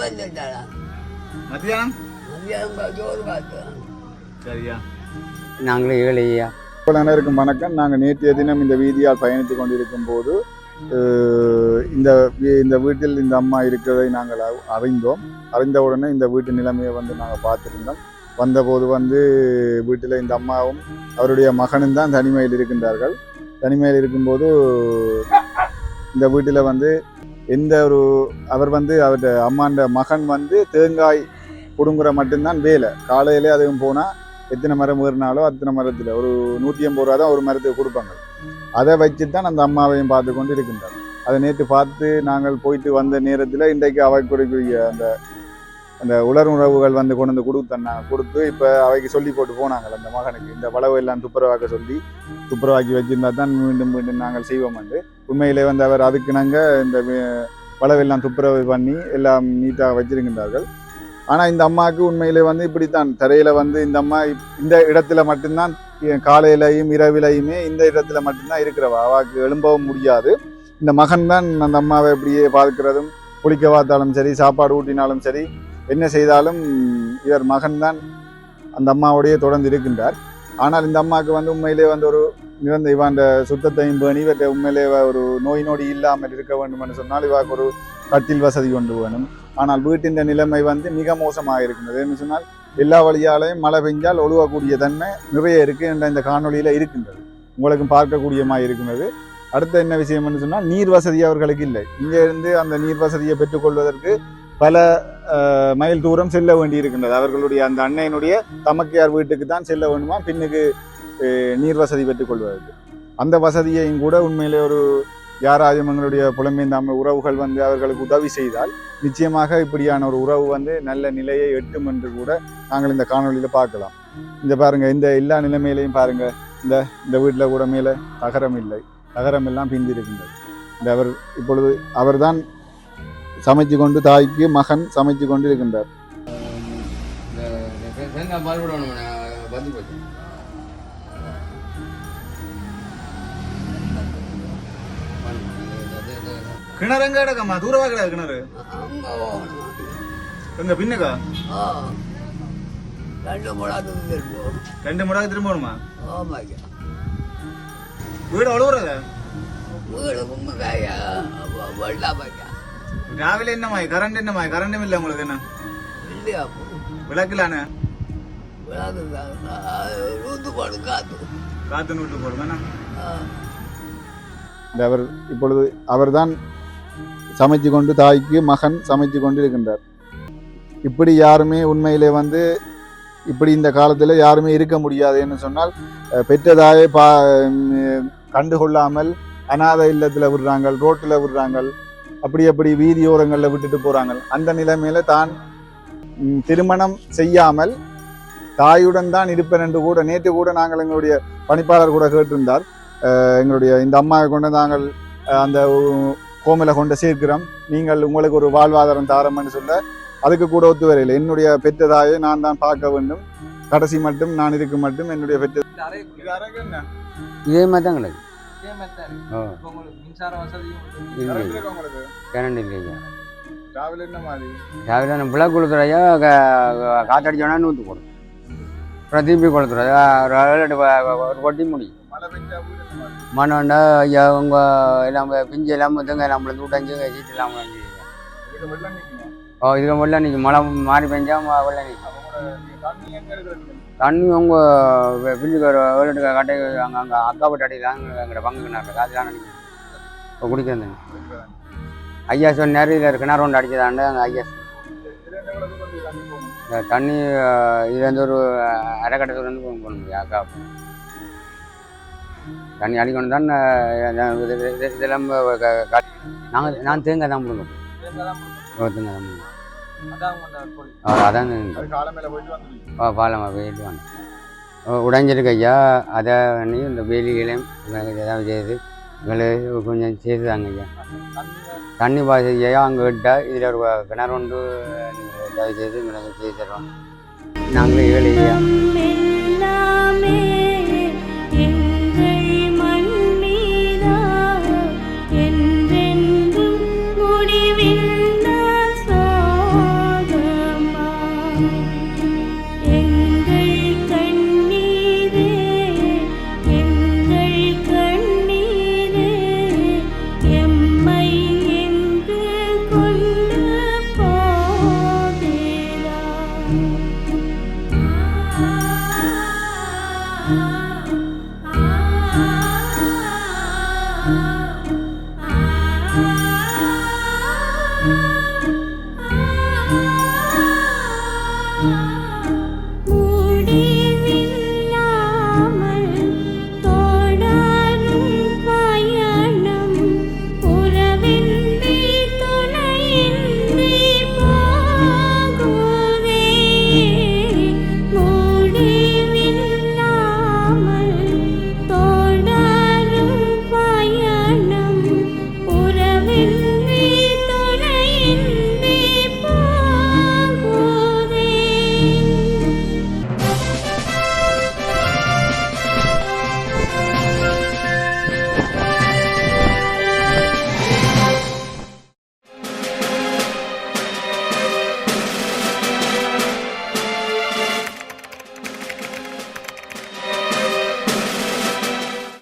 வந்துட்டாளா மத்தியானம் சரியா. நாங்களே ஏழையா? அனைவருக்கும் வணக்கம். நாங்கள் நேற்றைய தினம் இந்த வீதியால் பயணித்து கொண்டிருக்கும் போது இந்த இந்த வீட்டில் இந்த அம்மா இருக்கிறதை நாங்கள் அறிந்தோம். அறிந்தவுடனே இந்த வீட்டு நிலைமையை வந்து நாங்கள் பார்த்துருந்தோம். வந்தபோது வந்து வீட்டில் இந்த அம்மாவும் அவருடைய மகனும் தான் தனிமையில் இருக்கின்றார்கள். தனிமையில் இருக்கும்போது இந்த வீட்டில் வந்து எந்த ஒரு அவர் வந்து அவருடைய அம்மாண்ட மகன் வந்து தேங்காய் பிடுங்குற மட்டும்தான் வேலை. காலையிலே அதுவும் போனால் எத்தனை மரம் ஏறினாலோ அத்தனை மரத்தில் ஒரு நூற்றி ஐம்பது ரூபா தான் ஒரு மரத்துக்கு கொடுப்பாங்க. அதை வச்சு தான் அந்த அம்மாவையும் பார்த்து கொண்டு இருக்கின்றார். அதை நேற்று பார்த்து நாங்கள் போயிட்டு வந்த நேரத்தில் இன்றைக்கு அவைக்குரிய அந்த அந்த உலர்வுறவுகள் வந்து கொண்டு வந்து கொடுத்தன்னா கொடுத்து இப்போ அவைக்கு சொல்லி போட்டு போனாங்கள் அந்த மகனுக்கு. இந்த வளவு எல்லாம் துப்புரவாக்க சொல்லி துப்புரவாக்கி வச்சிருந்தா தான் மீண்டும் மீண்டும் நாங்கள் செய்வோம் என்று. உண்மையிலே வந்து அவர் அதுக்கு நாங்கள் இந்த வளவெல்லாம் துப்புரவு பண்ணி எல்லாம் நீட்டாக வச்சிருக்கின்றார்கள். ஆனால் இந்த அம்மாவுக்கு உண்மையிலே வந்து இப்படித்தான். தரையில் வந்து இந்த அம்மா இந்த இடத்துல மட்டும்தான் காலையிலையும் இரவிலையுமே இந்த இடத்துல மட்டும்தான் இருக்கிறவா. அவாக்கு எழும்பவும் முடியாது. இந்த மகன் தான் அந்த அம்மாவை இப்படியே பார்க்கிறதும் குளிக்க பார்த்தாலும் சரி சாப்பாடு ஊட்டினாலும் சரி என்ன செய்தாலும் இவர் மகன்தான் அந்த அம்மாவோடையே தொடர்ந்து இருக்கின்றார். ஆனால் இந்த அம்மாவுக்கு வந்து உண்மையிலே வந்து ஒரு நிறந்த இவாண்ட சுத்தத்தையும் பேணி இவற்றை உண்மையிலே ஒரு நோய் நொடி இல்லாமல் இருக்க வேண்டும் என்று சொன்னால் இவாக்கு ஒரு கட்டில் வசதி கொண்டு வேணும். ஆனால் வீட்டின் நிலைமை வந்து மிக மோசமாக இருக்கின்றது. என்று சொன்னால் எல்லா வழியாலையும் மழை பெஞ்சால் ஒழுகக்கூடிய தன்மை நிறைய இருக்கு என்ற இந்த காணொலியில் இருக்கின்றது. உங்களுக்கும் பார்க்கக்கூடியமாக இருக்கின்றது. அடுத்த என்ன விஷயம்னு சொன்னால் நீர் வசதி அவர்களுக்கு இல்லை. இங்கே இருந்து அந்த நீர் வசதியை பெற்றுக்கொள்வதற்கு பல மைல் தூரம் செல்ல வேண்டி இருக்கின்றது அவர்களுடைய அந்த அன்னையினுடைய தமக்கையார் வீட்டுக்கு தான் செல்ல வேண்டுமா? பின்னுக்கு நீர் வசதி பெற்றுக்கொள்வதற்கு அந்த வசதியையும் கூட உண்மையிலே ஒரு யாராயும் எங்களுடைய உறவுகள் வந்து அவர்களுக்கு உதவி செய்தால் நிச்சயமாக இப்படியான ஒரு உறவு வந்து நல்ல நிலையை எட்டும் என்று கூட நாங்கள் இந்த காணொளியில் பார்க்கலாம். இந்த பாருங்க இந்த எல்லா நிலைமையிலையும் பாருங்க. இந்த இந்த வீட்டில் கூட மேலே தகரம் இல்லை. தகரம் எல்லாம் பிந்திருக்கின்றது. இந்த அவர் இப்பொழுது அவர்தான் சமைச்சு கொண்டு தாய்க்கு மகன் சமைச்சு கொண்டு இருக்கின்றார் கிணறு எங்க கிடக்கம்மா தூரவா கிடக்கு கிணறு. எங்க பின்னுக்கா? ரெண்டு முடாத்துக்கு திருப்போம் ரெண்டு முடாக திரும்பணுமா ஆமாய்யா வீடு அழுகுறத வீடு கும்பக்காயா ராவில என்னமாய் கரண்ட் என்னமாய் கரண்டும் இல்லை உங்களுக்கு என்ன இல்லையா விளக்கலானே காத்து நூட்டு அவர் இப்பொழுது அவர்தான் சமைச்சு கொண்டு தாய்க்கு மகன் சமைச்சு கொண்டு இருக்கின்றார் இப்படி யாருமே உண்மையிலே வந்து இப்படி இந்த காலத்தில் யாருமே இருக்க முடியாதுன்னு சொன்னால் அஹ், பெற்ற தாயை பா கண்டுகொள்ளாமல் அநாத இல்லத்தில் விடுறாங்க ரோட்டில் விடுறாங்க அப்படி அப்படி வீதியோரங்களில் விட்டுட்டு போகிறாங்க அந்த நிலைமையில தான் திருமணம் செய்யாமல் தாயுடன் தான் இருப்பேன் என்று கூட நேற்று கூட நாங்கள் எங்களுடைய பணிப்பாளர் கூட கேட்டிருந்தார். எங்களுடைய இந்த அம்மாவை கொண்டு நாங்கள் அந்த கோமில கொண்டு சேர்க்கிறோம். நீங்கள் உங்களுக்கு ஒரு வாழ்வாதாரம் தாரம்னு சொல்ல அதுக்கு கூட ஒத்து வரையில்லை என்னுடைய பெற்ற தாயை நான் தான் பார்க்க வேண்டும். கடைசி மட்டும் நான் இதுக்கு மட்டும் என்னுடைய பெற்ற இதே மாதிரி தான் மின்சார வசதியும் கரண்ட் இல்லைங்க. என்ன மாதிரி? நம்ம கொடுத்துறையா காற்றடிச்சோன்னா நூற்று போடும் அப்புறம் திருப்பி கொடுத்துறது ஒரு கொட்டி முடியும்? மண்ணோண்டா ஐயா உங்கள் எல்லாம் பிஞ்சு எல்லாம் வந்துங்க நம்மளை நூட்டஞ்சு சீட்டு எல்லாம்? ஓ இதுக்கு வெள்ளம் நிற்கும் மழை மாறி பெஞ்சா வெள்ளம் நிற்கும் தண்ணி அவங்க எடுக்கிறது? தண்ணி வேலை கட்டை அங்கே அங்கே அக்காப்பட்டு போட்டு அடிக்கலாம் எங்கள்கிட்ட பங்கு கிணறு காசுலாம் நினைக்கிறேன் இப்போ குடிக்கிறேன் தண்ணி ஐயா சொன்னார் இதில் கிணறு ஒன்று அடிச்சதாண்டு அங்கே ஐயா தண்ணி போகணும்? இந்த இதுலேருந்து ஒரு அரைக்கட்டத்துலேருந்து போக முடியும் அக்கா தண்ணி அடிக்கணும் தான் இதெல்லாம் நாங்கள் நான் தேங்காய் தான் முடுங்க தேங்காய் தான் முடுங்க அதான் மேல போயிட்டு ஓ உடைஞ்சிருக்கு ஐயா. அதை பண்ணி இந்த வேலிகளையும் ஏதாவது செய்து எங்களுக்கு கொஞ்சம் செய்து தாங்க ஐயா. தண்ணி பாசி ஐயா அங்கே விட்டால் இதில் ஒரு கிணறு நீங்கள் ஏதாவது செய்து எங்களுக்கு செய்து தருவோம் நாங்களும் ஏழை ஐயா. love.